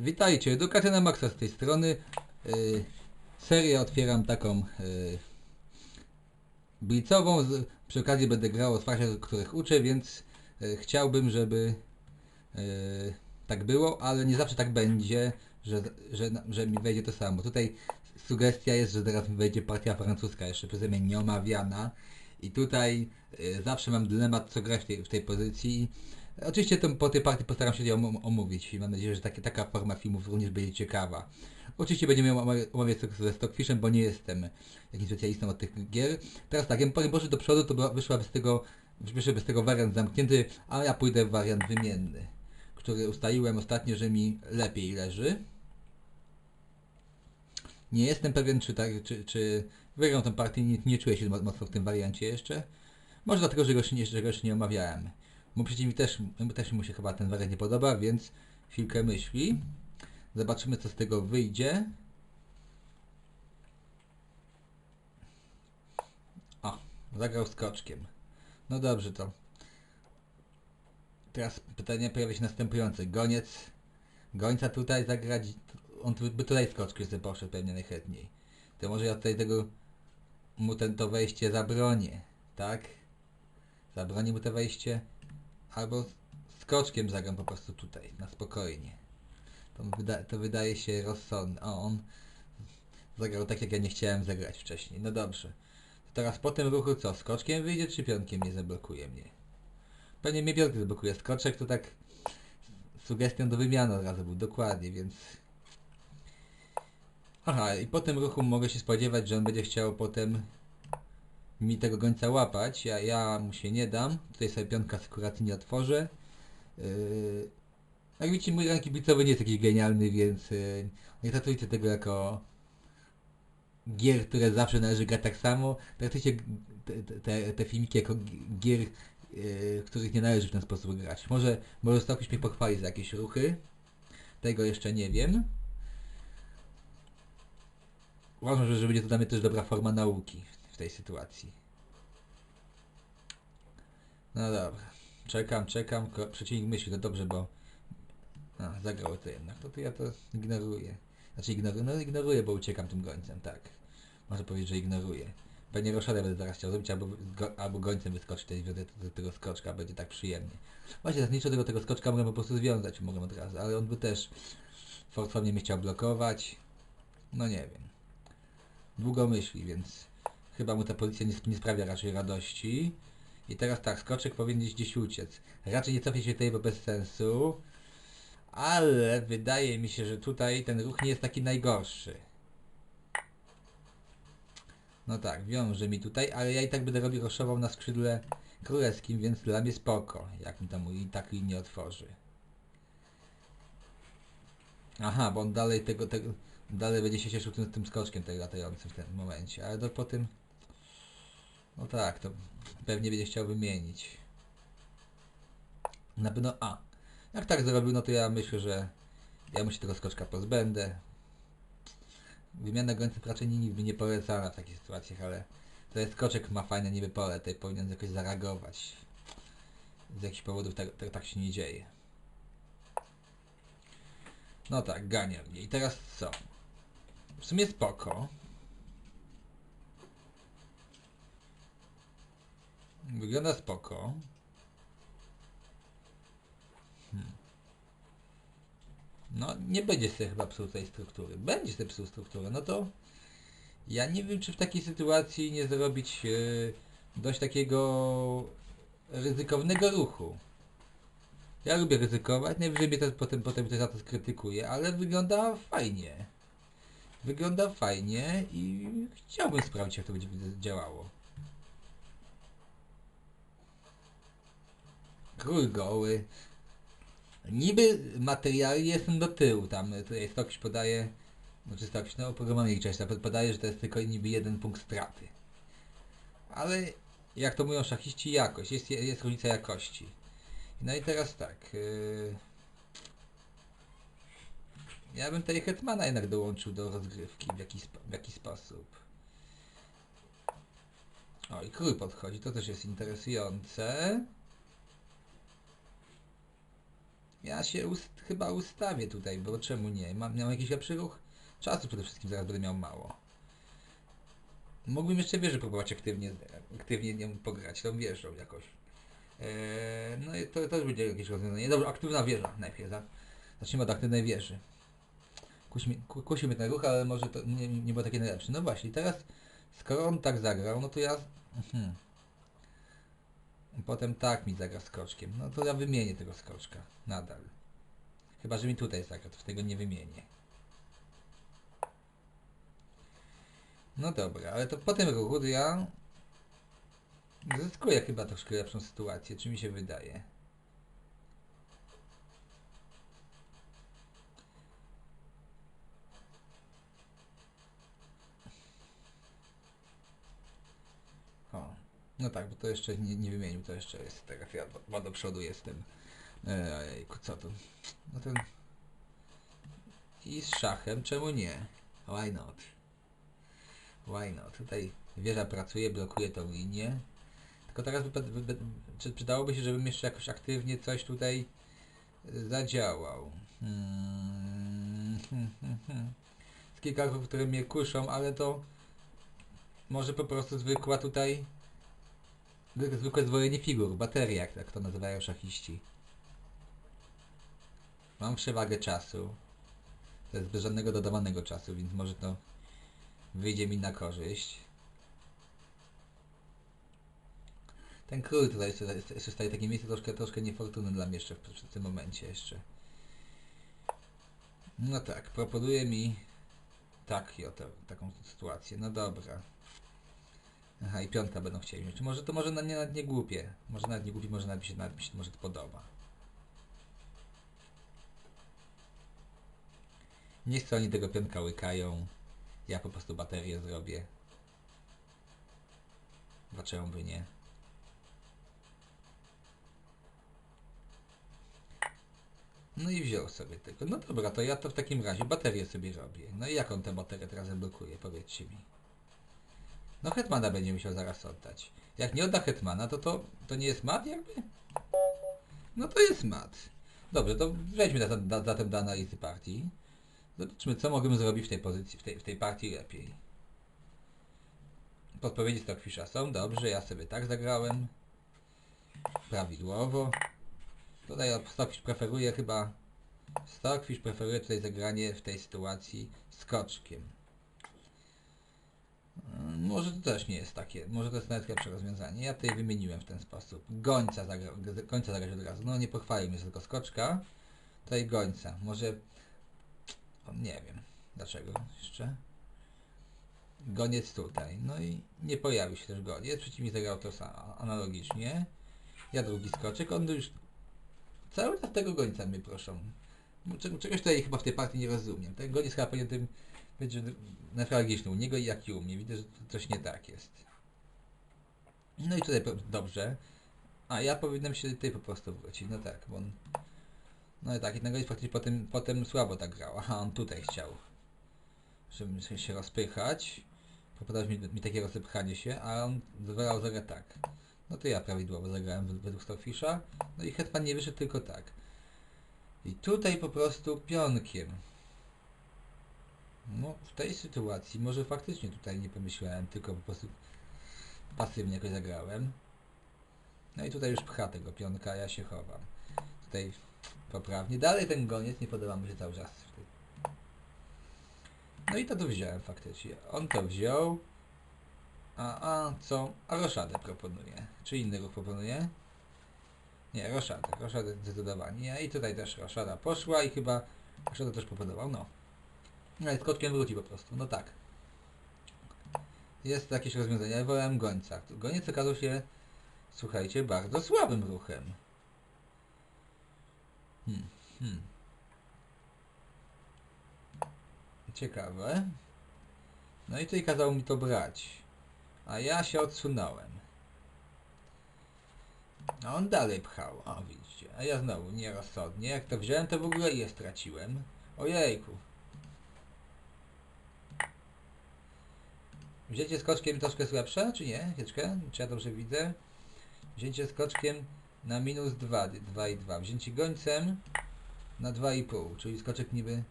Witajcie, Edukacja na Maxa z tej strony. Yy, serię otwieram taką yy, blitzową. Z, przy okazji będę grał o sprawie, których uczę, więc yy, chciałbym, żeby yy, tak było, ale nie zawsze tak będzie, że, że, że mi wejdzie to samo. Tutaj sugestia jest, że zaraz mi wejdzie partia francuska, jeszcze przeze mnie nieomawiana. I tutaj y, zawsze mam dylemat, co grać w tej, w tej pozycji. Oczywiście po tej partii postaram się om- omówić i mam nadzieję, że taka forma filmów również będzie ciekawa. Oczywiście będziemy omawia- omawiać ze Stockfishem, bo nie jestem jakimś specjalistą od tych gier. Teraz tak, jakbym parę poszedł do przodu, to wyszła bez tego, wyszedłby z tego wariant zamknięty, a ja pójdę w wariant wymienny, który ustaliłem ostatnio, że mi lepiej leży. Nie jestem pewien, czy, tak, czy, czy wygram tę partię, nie, nie czuję się mo- mocno w tym wariancie jeszcze. Może dlatego, że go jeszcze że go jeszcze nie omawiałem. Mój przeciwnik też, też mu się chyba ten wariant nie podoba, więc chwilkę myśli. Zobaczymy, co z tego wyjdzie. O, zagrał skoczkiem. No dobrze to. Teraz pytanie pojawia się następujące. Goniec. Gońca tutaj zagrać. On by tutaj skoczkiem sobie poszedł pewnie najchętniej. To może ja tutaj tego mu ten to wejście zabronię, tak? Zabronię mu to wejście. Albo skoczkiem zagram po prostu tutaj, na spokojnie. To, wyda to wydaje się rozsądne. O, on zagrał tak, jak ja nie chciałem zagrać wcześniej. No dobrze. To teraz po tym ruchu co? Skoczkiem wyjdzie, czy pionkiem nie zablokuje mnie? Pewnie mnie pionkiem zablokuje. Skoczek to tak sugestią do wymiany od razu był, dokładnie, więc... Aha, i po tym ruchu mogę się spodziewać, że on będzie chciał potem mi tego gońca łapać. Ja, ja mu się nie dam. Tutaj sobie pionka sekuracji nie otworzę. Yy, jak widzicie, mój ranking blitzowy nie jest jakiś genialny, więc yy, nie traktujcie tego jako gier, które zawsze należy grać tak samo. Traktujcie te, te- te, filmiki jako gi- gier, yy, których nie należy w ten sposób grać. Może, może Stokuś mnie pochwali za jakieś ruchy. Tego jeszcze nie wiem. Uważam, że, że będzie to dla mnie też dobra forma nauki tej sytuacji. No dobra. Czekam, czekam. Przeciwnik myśli, no dobrze, bo... A, zagrało to jednak. No to ja to ignoruję. Znaczy ignoruję, no ignoruję, bo uciekam tym gońcem, tak. Można powiedzieć, że ignoruję. Pewnie roszadę będę zaraz chciał zrobić, albo, go, albo gońcem wyskoczyć tej, do, do tego skoczka, będzie tak przyjemnie. Właśnie, zasadniczo tego, tego skoczka mogę po prostu związać, mogę od razu, ale on by też fortownie mnie chciał blokować. No nie wiem. Długo myśli, więc chyba mu ta pozycja nie, nie sprawia raczej radości. I teraz tak, skoczek powinien gdzieś, uciec. Raczej nie cofię się tutaj, bo bez sensu. Ale wydaje mi się, że tutaj ten ruch nie jest taki najgorszy. No tak, wiąże mi tutaj, ale ja i tak będę robił roszował na skrzydle królewskim, więc dla mnie spoko, jak mi tam i tak linię otworzy. Aha, bo on dalej tego, tego dalej będzie się cieszył tym, tym skoczkiem tej latającym w tym momencie, ale to po tym no tak, to pewnie będzie chciał wymienić. Na pewno A. Jak tak zrobił, no to ja myślę, że ja mu się tego skoczka pozbędę. Wymiana gońców raczej nigdy nie polecana w takich sytuacjach, ale to jest skoczek ma fajne niby pole, tutaj powinien jakoś zareagować. Z jakichś powodów tak, tak, tak się nie dzieje. No tak, gania mnie. I teraz co? W sumie spoko. Wygląda spoko. Hmm. No, nie będzie sobie chyba psuł tej struktury. Będzie sobie psuł strukturę. No to ja nie wiem, czy w takiej sytuacji nie zrobić e, dość takiego ryzykownego ruchu. Ja lubię ryzykować, najwyżej mnie to potem, potem ktoś za to skrytykuje, ale wygląda fajnie. Wygląda fajnie i chciałbym sprawdzić, jak to będzie działało. Król goły. Niby materialnie jestem do tyłu, tam y, tutaj Stokiś podaje, znaczy Stokiś, no oprogramowanie często podaje, że to jest tylko niby jeden punkt straty. Ale jak to mówią szachiści, jakość, jest, jest różnica jakości. No i teraz tak, yy... ja bym tutaj Hetmana jednak dołączył do rozgrywki w jakiś, w jakiś sposób. O i król podchodzi, to też jest interesujące. Ja się ust, chyba ustawię tutaj, bo czemu nie? Mam, miał jakiś lepszy ruch? Czasu przede wszystkim zaraz będę miał mało. Mógłbym jeszcze wieżę próbować aktywnie, aktywnie nią pograć, tą wieżą jakoś. Eee, no i to, już będzie jakieś rozwiązanie. Dobrze, aktywna wieża najpierw. Za, zacznijmy od aktywnej wieży. Kusi, mnie- ten ruch, ale może to nie, nie było takie najlepsze. No właśnie, teraz skoro on tak zagrał, no to ja... Potem tak mi zagra skoczkiem. No to ja wymienię tego skoczka. Nadal. Chyba, że mi tutaj zagra, to tego nie wymienię. No dobra, ale to po tym ruchu ja zyskuję chyba troszkę lepszą sytuację, czy mi się wydaje. O, no tak, bo to jeszcze nie, nie wymienił, to jeszcze jest teraz ja dwa do przodu jestem. Ejku, co to? No ten... I z szachem, czemu nie? Why not? Why not? Tutaj wieża pracuje, blokuje tą linię. Tylko teraz wy- wy- czy przydałoby się, żebym jeszcze jakoś aktywnie coś tutaj zadziałał. Hmm. Z kilka które mnie kuszą, ale to może po prostu zwykła tutaj zwykłe zdwojenie figur, bateria, jak, jak to nazywają szachiści. Mam przewagę czasu. To jest bez żadnego dodawanego czasu, więc może to wyjdzie mi na korzyść. Ten król tutaj jeszcze, jeszcze, staje takie miejsce troszkę, troszkę niefortunne dla mnie jeszcze w, w tym momencie jeszcze. No tak, proponuje mi tak, i oto, taką sytuację. No dobra. Aha, i piątka będą chcieli mieć. Może to może na, nie, nawet nie głupie. Może nawet nie głupie, może nawet mi się, nawet mi się może to podoba. Niech co oni tego pionka łykają. Ja po prostu baterię zrobię. Dlaczego by nie? No i wziął sobie tego. No dobra, to ja to w takim razie baterię sobie robię. No i jak on tę baterię teraz zablokuje? Powiedzcie mi. No Hetmana będzie musiał zaraz oddać. Jak nie odda Hetmana, to to, to nie jest mat jakby? No to jest mat. Dobrze, to weźmy za- za- zatem do analizy partii. Zobaczmy, co możemy zrobić w tej pozycji, w tej, w tej partii lepiej. Podpowiedzi Stockfisha są, dobrze, ja sobie tak zagrałem. Prawidłowo. Tutaj Stockfish preferuje chyba... Stockfish preferuje tutaj zagranie w tej sytuacji skoczkiem. Może to też nie jest takie, może to jest nawet lepsze rozwiązanie. Ja tutaj wymieniłem w ten sposób. Gońca, zagra, gońca zagrać od razu. No nie pochwalił mnie tylko skoczka. Tutaj gońca. Może... Nie wiem. Dlaczego jeszcze? Goniec tutaj. No i nie pojawił się też goniec. Przeciwnik zagrał to analogicznie. Ja drugi skoczek. On już cały czas tego gońca mnie proszą. Cze- Czegoś tutaj chyba w tej partii nie rozumiem. Ten goniec chyba powinien tym być newralgiczny u niego jak i u mnie. Widzę, że coś nie tak jest. No i tutaj dobrze. A ja powinienem się tutaj po prostu wrócić. No tak, bo on... No i tak, ten goniec faktycznie potem, potem słabo tak grał. Aha, on tutaj chciał. Żeby się- rozpychać. Proponował mi, mi takie rozpychanie się, a on wybrał zagrać tak. No to ja prawidłowo zagrałem wed- według Stockfisha. No i Hetman nie wyszedł tylko tak. I tutaj po prostu pionkiem. No, w tej sytuacji może faktycznie tutaj nie pomyślałem, tylko po prostu pasywnie jakoś zagrałem. No i tutaj już pcha tego pionka, ja się chowam. Tutaj poprawnie. Dalej ten goniec nie podoba mi się cały czas. No i to tu wziąłem faktycznie. On to wziął. A, a co? A roszadę proponuje. Czy inny ruch proponuje? Nie, roszadę. Roszadę zdecydowanie. I tutaj też roszada poszła i chyba roszadę też proponował. No. No i z kotkiem wróci po prostu. No tak. Jest jakieś rozwiązanie. Wolałem gońca. Goniec okazał się, słuchajcie, bardzo słabym ruchem. Hmm. Hmm. Ciekawe. No i tutaj kazał mi to brać. A ja się odsunąłem. A on dalej pchał. O, widzicie. A ja znowu nierozsądnie. Jak to wziąłem, to w ogóle je straciłem. Ojejku. Wzięcie skoczkiem troszkę jest lepsze, czy nie? Chwileczkę, czy ja dobrze widzę? Wzięcie skoczkiem na minus 2, 2 i 2. Wzięcie gońcem na 2,5, czyli skoczek niby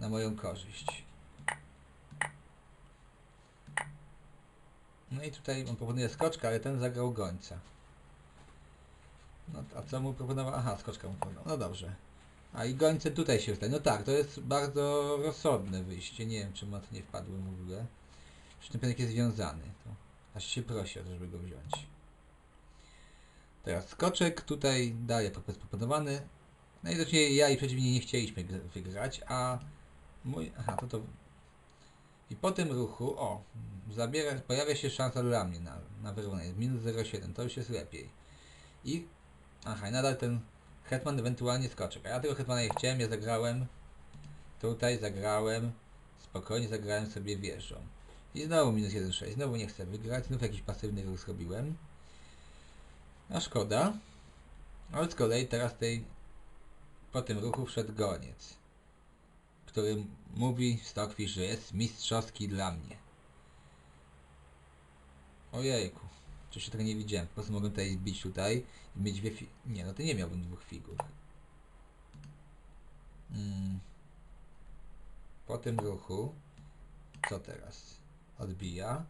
na moją korzyść. No i tutaj on proponuje skoczka, ale ten zagrał gońca. No a co mu proponował? Aha, skoczka mu proponował. No dobrze. A i gońce tutaj się wystaje. No tak, to jest bardzo rozsądne wyjście. Nie wiem, na to nie wpadłem w ogóle. Pionek jest związany. To aż się prosi o to, żeby go wziąć. Teraz skoczek tutaj daje propos proponowany. Najwidoczniej ja i przeciwnie nie chcieliśmy gr- wygrać, a mój... Aha, to to... I po tym ruchu, o, zabiera, pojawia się szansa dla mnie na, na wyrównanie. Minus 0,7, to już jest lepiej. I... Aha, i nadal ten hetman ewentualnie skoczek. A ja tego hetmana nie chciałem, ja zagrałem... Tutaj zagrałem... Spokojnie zagrałem sobie wieżą. I znowu minus 1,6. Znowu nie chcę wygrać. Znów jakiś pasywny ruch zrobiłem. A szkoda. Ale z kolei teraz tej po tym ruchu wszedł goniec, który mówi Stockfish, że jest mistrzowski dla mnie. Ojejku, czy się tego nie widziałem. Po prostu mogę tutaj bić tutaj i mieć dwie fi... Nie, no to nie miałbym dwóch figur. Mm. Po tym ruchu co teraz? Odbija.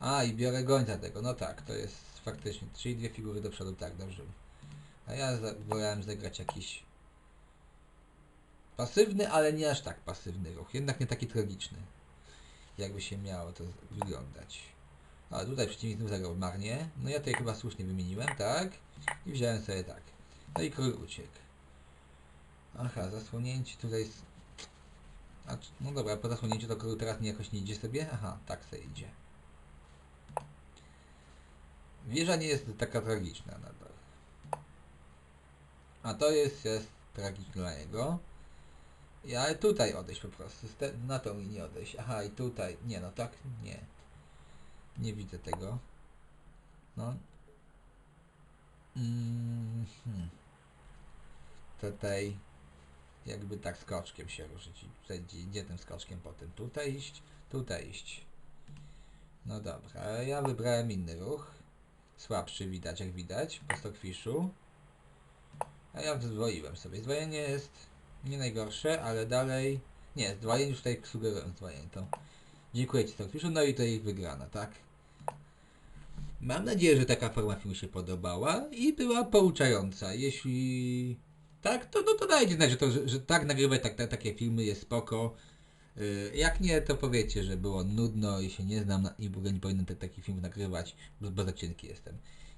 A, i biorę gońca tego. No tak, to jest faktycznie. Czyli dwie figury do przodu, tak, dobrze. A ja za- wolałem zagrać jakiś pasywny, ale nie aż tak pasywny ruch. Jednak nie taki tragiczny. Jakby się miało to wyglądać. A tutaj przeciwnik znów zagrał marnie. No ja tutaj chyba słusznie wymieniłem, tak? I wziąłem sobie tak. No i król uciekł. Aha, zasłonięcie tutaj. A, no dobra, po zasłonięciu to król teraz nie jakoś nie idzie sobie? Aha, tak sobie idzie. Wieża nie jest taka tragiczna nadal. A to jest, jest tragiczne dla niego. Ja tutaj odejść po prostu. Na tą linię odejść. Aha, i tutaj. Nie, no tak, nie. Nie widzę tego. No. Mm, hmm. Tutaj jakby tak skoczkiem się ruszyć. I gdzie, gdzie tym skoczkiem potem? Tutaj iść, tutaj iść. No dobra, ja wybrałem inny ruch. Słabszy widać, jak widać, po stockfishu. A ja zdwoiłem sobie. Zdwojenie jest nie najgorsze, ale dalej... Nie, zdwojenie już tutaj sugeruję zdwojenie, to... Dziękuję Ci Stockfishu, no i tutaj wygrana, tak? Mam nadzieję, że taka forma filmu się podobała i była pouczająca. Jeśli tak, to, no to dajcie znać, że, to, że, że tak nagrywać tak, tak, takie filmy jest spoko. Yy, Jak nie, to powiecie, że było nudno i się nie znam na, i w ogóle nie powinienem te, taki film nagrywać, bo, bo za cienki jestem.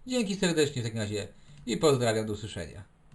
Dzięki serdecznie w takim razie i pozdrawiam, do usłyszenia.